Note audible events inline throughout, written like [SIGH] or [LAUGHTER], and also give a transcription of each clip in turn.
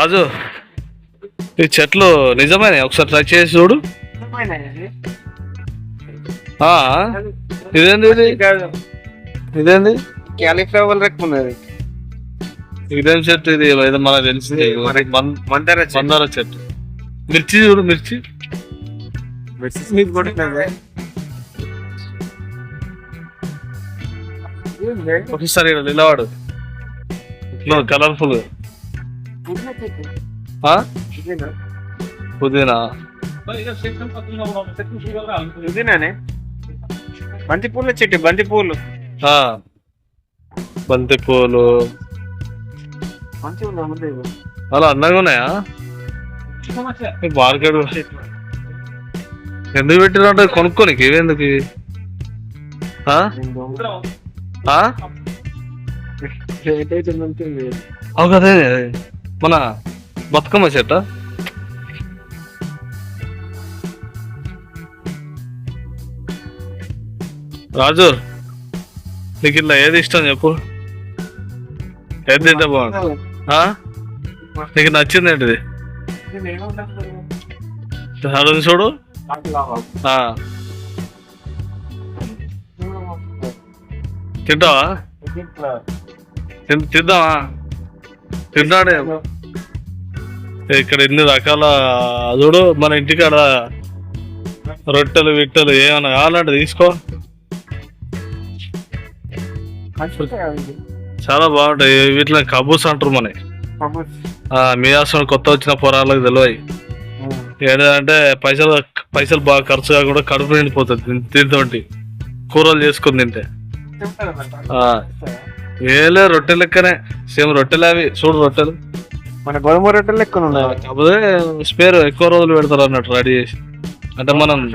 రాజు ఈ చెట్లు నిజమేనా ఒకసారి ట్రై చేసి చూడు. ఆ, ఇదేంది ఇది? ఇదేంది? క్యాలీఫ్లవర్ లెక్క ఉన్నది. ఇదేం చెట్టు ఇది? ఏదో మనకు తెలిసి మన్- మందార. మందార చెట్టు. మిర్చి చూడు మిర్చి. కొట్టినది. ఒకసారి నిలవాడు కలర్ఫుల్ పుదీనా. పుదీనానే. బంతి పూల చెట్టు బంతి పూలు ఆ, బంతి పూలు మంచిగా ఉంది అలా అందంగా ఉన్నాయా? మార్కెట్ ఎందుకు పెట్టినట్టు కొనుక్కోనికి? ఆ? అవు కదే. మన బతుకమ్మ చెట్ట రాజు నీకు ఇట్లా ఏది ఇష్టం చెప్పు. ఏది తింటే బాగుంది ఆ? నీకు నచ్చింది ఏంటిది? అడుగు చూడు. తింటావా? తిందామా? తింటాడే ఇక్కడ ఎన్ని రకాల చూడు మన ఇంటికాడ రొట్టెలు విట్టెలు ఏమైనా కావాలంటే తీసుకో. చాలా బాగుంటాయి. వీటిని కబూస్ అంటారు మన మీ హాస్టల్ కొత్త వచ్చిన పొరాలకు తెలియదు ఏంటంటే పైసలు పైసలు బాగా ఖర్చు కాకుండా కడుపు నిండిపోతుంది దీంతోటి. కూరలు చేసుకుని తింటే. ఆ, ఏలే రొట్టె లెక్కనే. సేమ్ రొట్టెలు అవి. చూడు రొట్టెలు. మన గోధుమ రొట్టెలు లెక్క ఉన్నాయి. కాకపోతే స్పేర్ ఎక్కువ రోజులు పెడతారు అన్నట్టు రెడీ చేసి. అంటే మనం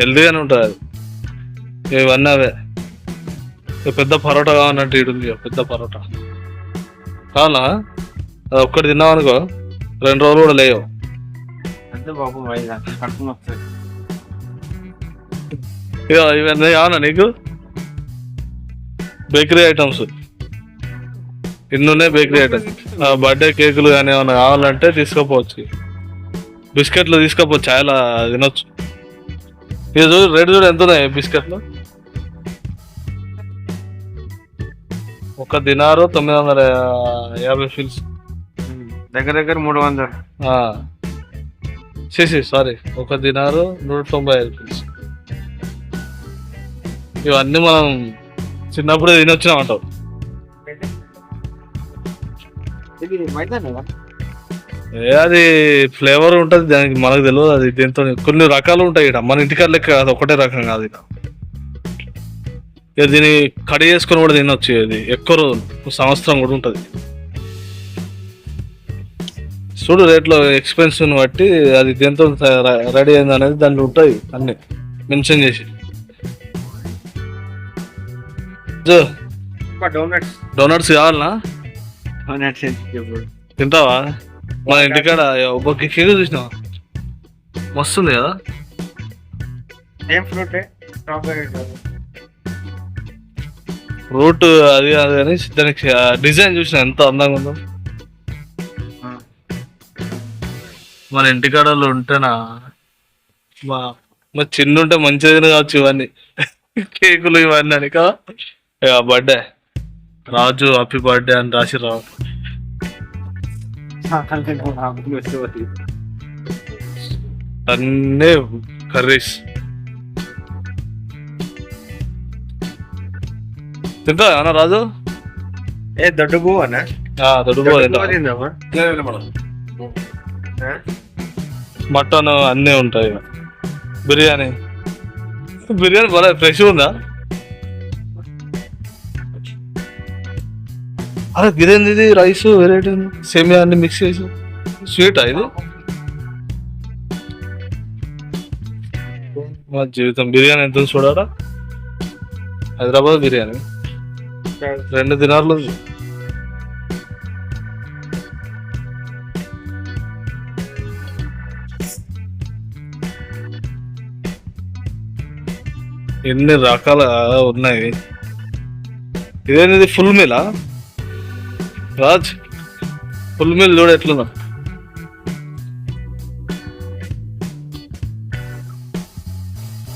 హెల్దీగానే ఉంటుంది అది ఇవన్నీ అవే. పెద్ద పరోటా కావాలంటే ఇక పెద్ద పరోటా. కావాలా? అది ఒక్కటి తిన్నావు అనుకో రెండు రోజులు కూడా లేవు. ఇవన్నీ కావాలా నీకు? Bakery items. ఇన్ని ఉన్నాయి బేకరీ ఐటమ్స్? బర్త్డే కేకులు కానీ ఏమైనా కావాలంటే తీసుకోపోవచ్చు. బిస్కెట్లు తీసుకోపోవచ్చు చాలా తినొచ్చు. ఇది చూడు రేటు చూడు ఎంత ఉన్నాయి బిస్కెట్లు? ఒక దినారు తొమ్మిది వందల యాభై ఫిల్స్. దగ్గర దగ్గర మూడు వందలు. చేసి సారీ ఒక దినారు నూట తొంభై ఐదు ఫిల్స్. ఇవన్నీ మనం చిన్నప్పుడే తినొచ్చినాం అంటావు ఏ అది ఫ్లేవర్ ఉంటుంది దానికి మనకు తెలియదు అది దీంతో కొన్ని రకాలు ఉంటాయి ఇక్కడ. మన ఇంటికాడ లెక్క కాదు ఒకటే రకం కాదు ఇక దీన్ని కడి చేసుకొని కూడా తినొచ్చు ఇది. ఎక్కువ రోజులు సంవత్సరం కూడా ఉంటుంది. చూడు రేట్లో ఎక్స్పెన్సివ్ బట్టి అది దేంతో రెడీ అయింది అనేది దాంట్లో ఉంటాయి అన్ని. మెన్షన్ చేసి. డోనట్స్ డోనట్స్ కావాలనా? డోనట్స్ తింటావా? మన ఇంటికాడ ఒక కేక్ చూసినావా? మస్తుంది కదా? ఏం ఫ్రూట్? రూట్ అది అది అని దానికి డిజైన్ చూసిన ఎంత అందంగా ఉందో. మన ఇంటికాడలో ఉంటేనా? మా మా చిన్న ఉంటే మంచిగా కావచ్చు ఇవన్నీ. [LAUGHS] కేకులు ఇవన్నీ అని కదా? బర్త్డే రాజు హ్యాపీ బర్త్డే అని రాసి రావు అన్నీ కర్రీస్. తింటా అన్న రాజు? ఏ దొడ్డు పువ్వు అన్న? దొడ్డు పువ్వు. మటన్ అన్నీ ఉంటాయి. బిర్యానీ. బిర్యానీ బాగా ఫ్రెష్ ఉందా? అరే ఇదేంది ఇది రైస్ వెరైటీ సేమియా అన్ని మిక్స్ చేసి. స్వీటా ఇది? మా జీవితం బిర్యానీ ఎంత చూడారా హైదరాబాద్ బిర్యానీ. రెండు దినార్లు ఉంది. ఎన్ని రకాల ఉన్నాయి. ఇదేనిది ఫుల్ మీలా రాజ్ ఫుల్ మీల్ చూడు ఎట్లుందో.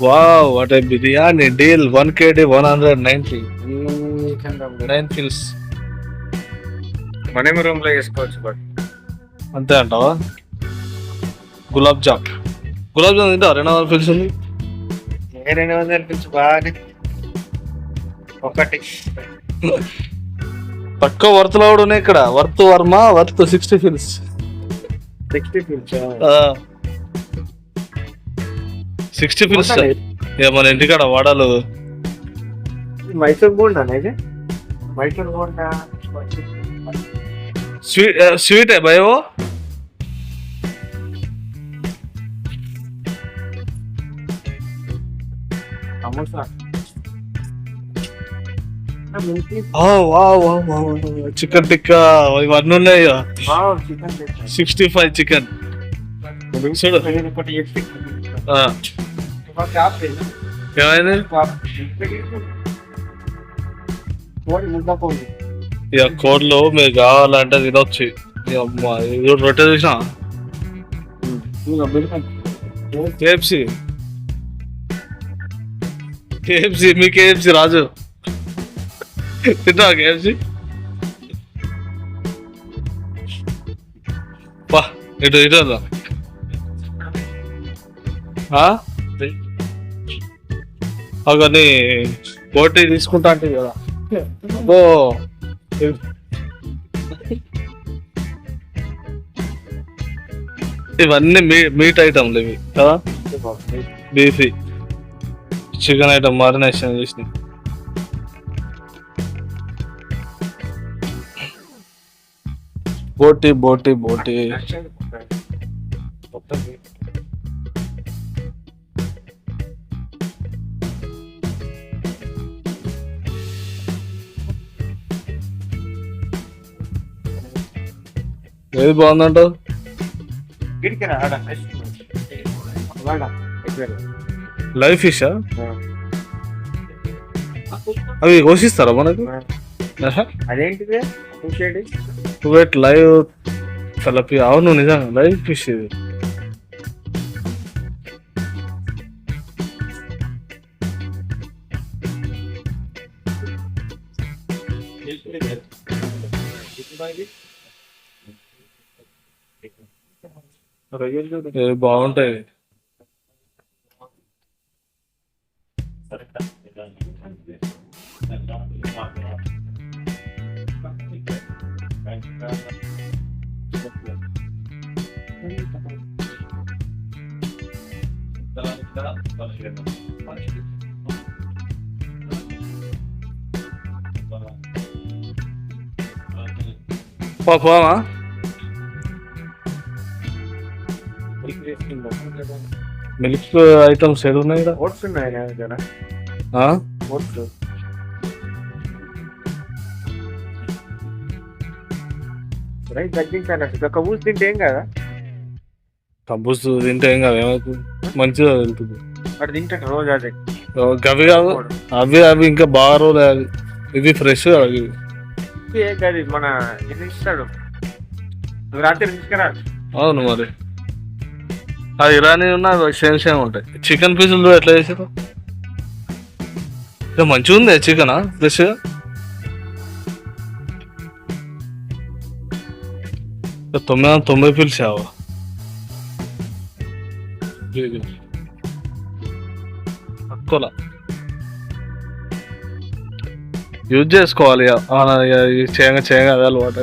Wow what a biryani deal. One KD one hundred ninety. Nine fils. మనమే రూమ్లో వేసుకోవచ్చు బట్. అంతే అంటావా? గులాబ్ జామ్. గులాబ్ జామ్ తింటా రెండు వందల ఫిల్స్ ఉంది. రెండు వందల పిలిచి బాగానే. ఒకటి. [LAUGHS] తక్కువ వర్త్లో కూడా ఉన్నాయి ఇక్కడ. వర్త్ వర్మ వర్త్ సిక్స్టీ ఫిల్స్ సిక్స్టీ పిలిచా సిక్స్టీ ఫిల్స్ మన ఇంటికాడ వడలు. మైసూర్ బోండా అనేది మైసూర్ బోండా స్వీట్ స్వీట్ భయో సమోసా. చికెన్ టిక్కా ఇవన్నీ ఉన్నాయి. సిక్స్టీ ఫైవ్ చికెన్ చూడు. ఏమైంది? ఇక కోడ్లు మీరు కావాలంటే తినొచ్చు. అమ్మా, ఇది రొట్టె చూసినా? కేఎఫ్సి. కేఎఫ్సి మీ కేఎఫ్సి రాజు. తింటా కేఎఫ్సి పా ఇటు ఇటు వెళ్దాం ఆ? అవన్నీ పోటీ తీసుకుంటా అంటే కదా అబ్బో ఇవన్నీ మీ మీట్ ఐటమ్లు ఇవి కదా బీఫీ చికెన్ ఐటమ్ మారినేషన్ చేసినాయి బోటి బోటి బోటి. ఏది బాగుందంటావు లైవ్ ఫిషా? అవి కోసిస్తారా మనకు? అదేంటిది? చూసేది కువైట్ లైవ్ తలపి అవును నిజంగా లైవ్ ఫిష్ ఇది ఇది బాగుంటాయి పాపమా మిల్క్ ఐటమ్స్ ఏడు ఉన్నాయి ఈడ? ఓట్స్ ఉన్నాయి నా దగ్గర ఆ ఓట్స్ రైట్ తగ్గించాలి ఒక ఊసి తింటే ఏం కదా? కబ్బూస్ తింటే ఏం కాదు ఏమవుతుంది? మంచిగా వెళ్తుంది వాడు తింటాడు రోజు అదే. గవి కాదు అవి అవి ఇంకా బాగా రోజులు అవి ఇది ఫ్రెష్ అవి ఏ మన ఇది ఇస్తాడు. రాత్రి తీసుకురా. అవును మరి. అది ఇరానీ ఉన్న సేమ్ సేమ్ ఉంటాయి. చికెన్ పీసులు ఎట్లా చేసారు ఇక మంచిగా ఉంది చికెన్ ఫ్రెష్ తొమ్మిది వందల తొంభై పిలిచావా తక్కువలా యూజ్ చేసుకోవాలి ఇక. ఆ, ఇక ఈ చేయంగా అదే అలవాటు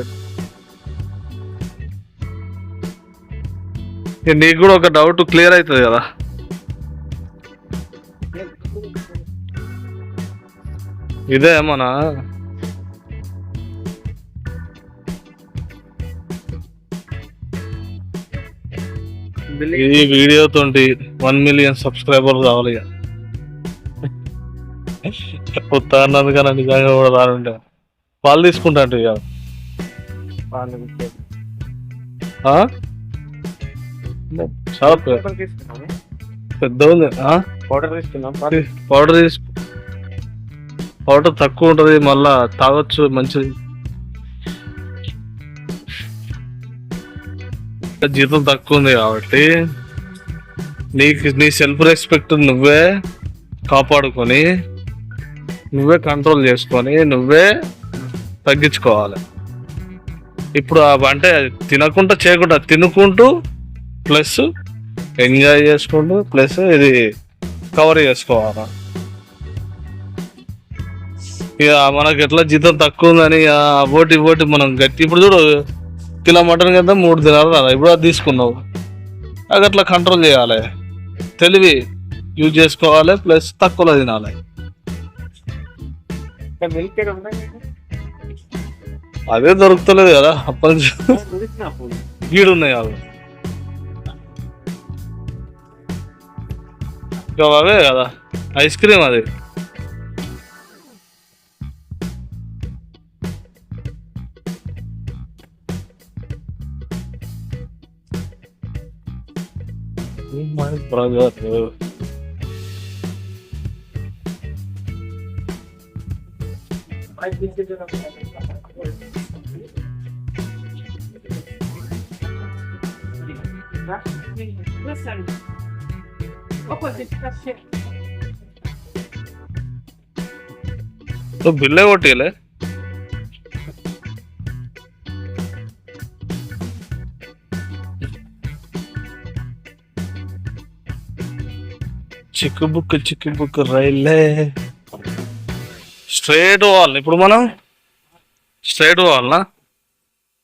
ఇక నీకు కూడా ఒక డౌట్ క్లియర్ అవుతుంది కదా ఇదే మన ఈ వీడియో తోటి వన్ మిలియన్ సబ్స్క్రైబర్ కావాలి ఇక. కొత్త అన్నందుకన్నా నిజంగా కూడా రానుండే. పాలు తీసుకుంటా అంటే ఇక? చాలా పెద్ద ఉంది? పౌడర్ పౌడర్ పౌడర్ తక్కువ ఉంటుంది మళ్ళా తాగొచ్చు మంచిది. జీతం తక్కువ ఉంది కాబట్టి నీకు నీ సెల్ఫ్ రెస్పెక్ట్ నువ్వే కాపాడుకొని నువ్వే కంట్రోల్ చేసుకొని నువ్వే తగ్గించుకోవాలి. ఇప్పుడు అంటే తినకుండా చేయకుండా తినుకుంటూ ప్లస్ ఎంజాయ్ చేసుకుంటూ ప్లస్ ఇది కవర్ చేసుకోవాలి? ఇక మనకి ఎట్లా జీతం తక్కువ ఉందని ఆ ఓటి ఓటి మనం గట్టి ఇప్పుడు చూడు కిలో మటన్ కదా మూడు దినాలు రాదా ఇప్పుడు అది తీసుకున్నావు. అది అట్లా కంట్రోల్ చేయాలి. తెలివి యూజ్ చేసుకోవాలి ప్లస్ తక్కువలో తినాలి? అదే దొరుకుతలేదు కదా అప్పటి నుంచి. దొరికినా పూలు. గీడు ఉన్నాయి అవి. ఇంకా అవే కదా ఐస్ క్రీమ్ అది. my brother. I think it's enough. Listen. Opposite तो बिल्ले होटल है చిక్కు బుక్ చిక్కు బుక్ రైలే. స్ట్రైట్ పోవాలి ఇప్పుడు మనం స్ట్రైట్ పోవాలనా